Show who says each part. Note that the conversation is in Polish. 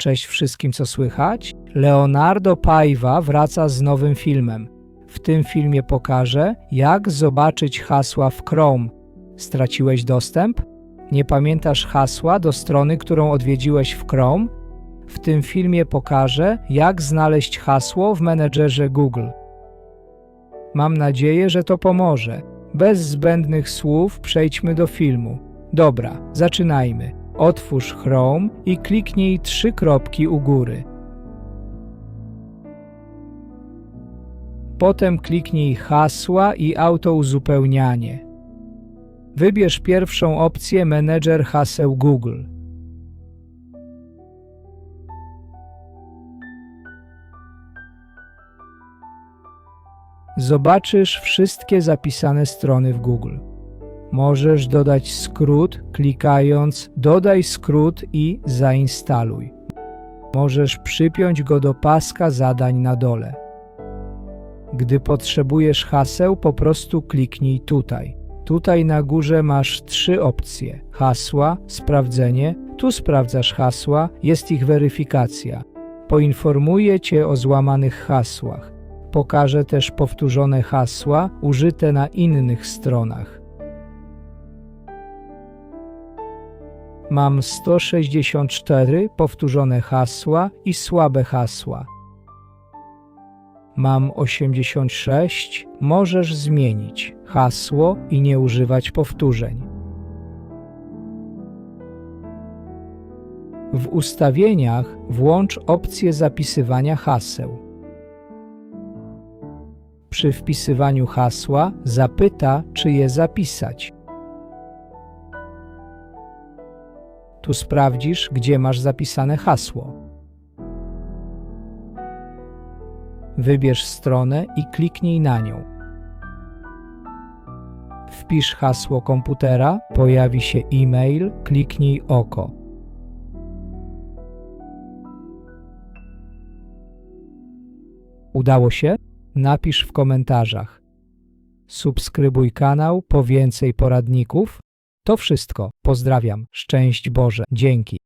Speaker 1: Cześć wszystkim, co słychać? Leonardo Paiva wraca z nowym filmem. W tym filmie pokażę, jak zobaczyć hasła w Chrome. Straciłeś dostęp? Nie pamiętasz hasła do strony, którą odwiedziłeś w Chrome? W tym filmie pokażę, jak znaleźć hasło w menedżerze Google. Mam nadzieję, że to pomoże. Bez zbędnych słów przejdźmy do filmu. Dobra, zaczynajmy. Otwórz Chrome i kliknij trzy kropki u góry. Potem kliknij hasła i autouzupełnianie. Wybierz pierwszą opcję Menedżer haseł Google. Zobaczysz wszystkie zapisane strony w Google. Możesz dodać skrót klikając Dodaj skrót i zainstaluj. Możesz przypiąć go do paska zadań na dole. Gdy potrzebujesz haseł, po prostu kliknij tutaj. Tutaj na górze masz trzy opcje: hasła, sprawdzenie. Tu sprawdzasz hasła, jest ich weryfikacja. Poinformuję Cię o złamanych hasłach. Pokażę też powtórzone hasła użyte na innych stronach. Mam 164 powtórzone hasła i słabe hasła. Mam 86, możesz zmienić hasło i nie używać powtórzeń. W ustawieniach włącz opcję zapisywania haseł. Przy wpisywaniu hasła zapyta, czy je zapisać. Tu sprawdzisz, gdzie masz zapisane hasło. Wybierz stronę i kliknij na nią. Wpisz hasło komputera, pojawi się e-mail, kliknij oko. Udało się? Napisz w komentarzach. Subskrybuj kanał po więcej poradników. To wszystko. Pozdrawiam. Szczęść Boże. Dzięki.